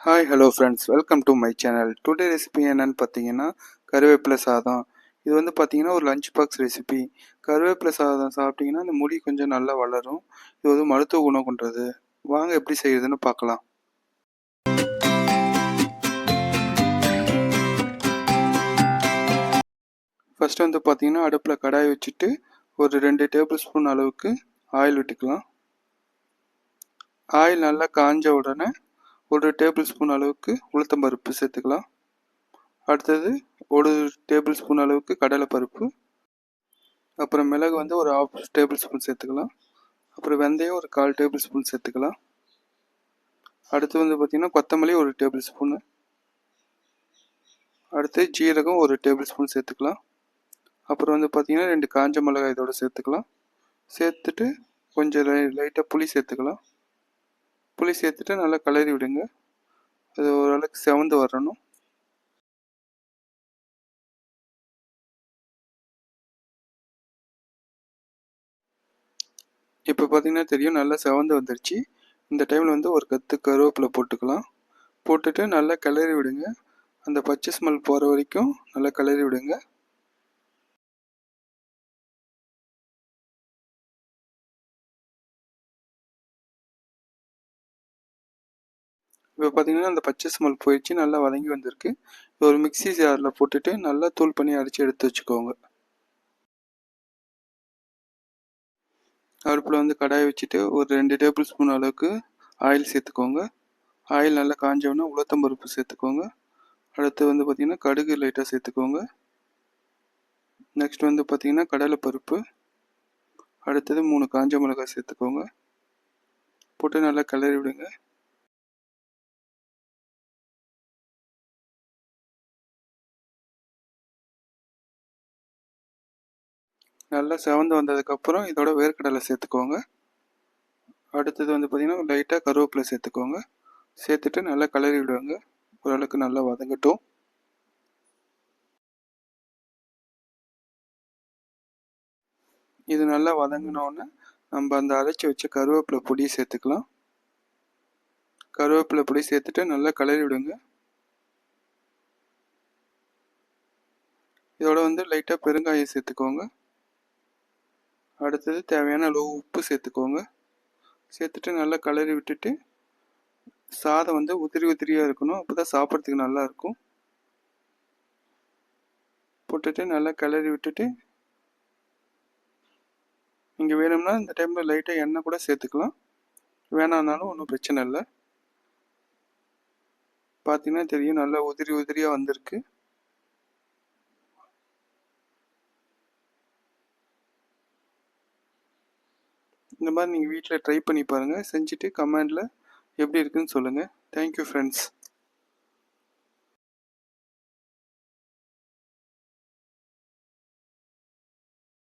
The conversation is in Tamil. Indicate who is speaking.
Speaker 1: Hi hello friends welcome to my channel today recipe என்னன்னு பார்த்தீங்கன்னா கருவேப்பிலை சாதம். இது வந்து பார்த்தீங்கன்னா ஒரு லஞ்ச் பாக்ஸ் ரெசிபி கருவேப்பிலை சாதம் சாப்பிட்டீங்கன்னா அந்த முடி கொஞ்சம் நல்லா வளரும். இது வந்து மருத்துவ குணம் கொண்டது. வாங்க எப்படி செய்யுதுன்னு பார்க்கலாம். ஃபஸ்ட்டு வந்து பார்த்தீங்கன்னா அடுப்பில் கடாய் வச்சுட்டு ஒரு ரெண்டு டேபிள் ஸ்பூன் அளவுக்கு ஆயில் விட்டுக்கலாம். ஆயில் நல்லா காஞ்ச உடனே ஒரு டேபிள் ஸ்பூன் அளவுக்கு உளுத்தம்பருப்பு சேர்த்துக்கலாம். அடுத்தது ஒரு டேபிள் ஸ்பூன் அளவுக்கு கடலைப்பருப்பு. அப்புறம் மிளகு வந்து ஒரு ஆஃப் டேபிள் ஸ்பூன் சேர்த்துக்கலாம். அப்புறம் வெந்தயம் ஒரு கால் டேபிள் ஸ்பூன் சேர்த்துக்கலாம். அடுத்து வந்து பார்த்திங்கன்னா கொத்தமல்லி ஒரு டேபிள் ஸ்பூனு அடுத்து ஜீரகம் ஒரு டேபிள் ஸ்பூன் சேர்த்துக்கலாம். அப்புறம் வந்து பார்த்திங்கன்னா ரெண்டு காஞ்ச மிளகாய் இதோட சேர்த்துக்கலாம். சேர்த்துட்டு கொஞ்சம் லை லைட்டாக புளி சேர்த்துக்கலாம். புளி சேர்த்துட்டு நல்லா கலரி விடுங்க. அது ஓரளவுக்கு செவந்து வரணும். இப்போ பார்த்தீங்கன்னா தெரியும் நல்லா செவந்து வந்துருச்சு. இந்த டைமில் வந்து ஒரு கத்து கருவேப்பிலை போட்டுக்கலாம். போட்டுட்டு நல்லா கிளறி விடுங்க. அந்த பச்சை ஸ்மெல் போகிற வரைக்கும் நல்லா கிளறி விடுங்க. இப்போ பார்த்தீங்கன்னா அந்த பச்சை ஸ்மெல் போயிடுச்சு நல்லா வதங்கி வந்திருக்கு. ஒரு மிக்சி ஜாரில் போட்டுட்டு நல்லா தூள் பண்ணி அரைச்சி எடுத்து வச்சுக்கோங்க. அடுப்பில் வந்து கடாயை வச்சுட்டு ஒரு ரெண்டு டேபிள் ஸ்பூன் அளவுக்கு ஆயில் சேர்த்துக்கோங்க. ஆயில் நல்லா காஞ்சோன்னா உளுத்தம்பருப்பு சேர்த்துக்கோங்க. அடுத்து வந்து பார்த்திங்கன்னா கடுகு லைட்டாக சேர்த்துக்கோங்க. நெக்ஸ்ட் வந்து பார்த்திங்கன்னா கடலை பருப்பு. அடுத்தது மூணு காஞ்ச மிளகாய் சேர்த்துக்கோங்க. போட்டு நல்லா கிளறி விடுங்க நல்லா செவந்து வந்ததுக்கப்புறம் இதோட வேர்க்கடலை சேர்த்துக்கோங்க. அடுத்தது வந்து பார்த்திங்கன்னா லைட்டாக கருவேப்பிலை சேர்த்துக்கோங்க. சேர்த்துட்டு நல்லா கலரி விடுவாங்க ஓரளவுக்கு நல்லா வதங்கட்டும். இது நல்லா வதங்கினோடனே நம்ம அந்த அரைச்சி வச்ச கருவேப்பிலை பொடியை சேர்த்துக்கலாம். கருவேப்பிலை பொடி சேர்த்துட்டு நல்லா கலரி விடுங்க. இதோட வந்து லைட்டாக பெருங்காயம் சேர்த்துக்கோங்க. அடுத்தது தேவையான அளவு உப்பு சேர்த்துக்கோங்க. சேர்த்துட்டு நல்லா கலரி விட்டுட்டு சாதம் வந்து உதிரி உதிரியாக இருக்கணும். அப்போ தான் சாப்பிட்றதுக்கு நல்லாயிருக்கும் போட்டுட்டு நல்லா கிளறி விட்டுட்டு இங்கே வேணும்னா இந்த டைமில் லைட்டாக எண்ணெய் கூட சேர்த்துக்கலாம். வேணான்னாலும் ஒன்றும் பிரச்சனை இல்லை. பார்த்தீங்கன்னா தெரியும் நல்லா உதிரி உதிரியாக வந்திருக்கு. இந்த மாதிரி நீங்கள் வீட்டில் ட்ரை பண்ணி பாருங்கள் செஞ்சுட்டு கமெண்டில் எப்படி இருக்குன்னு சொல்லுங்கள் தேங்க்யூ ஃப்ரெண்ட்ஸ்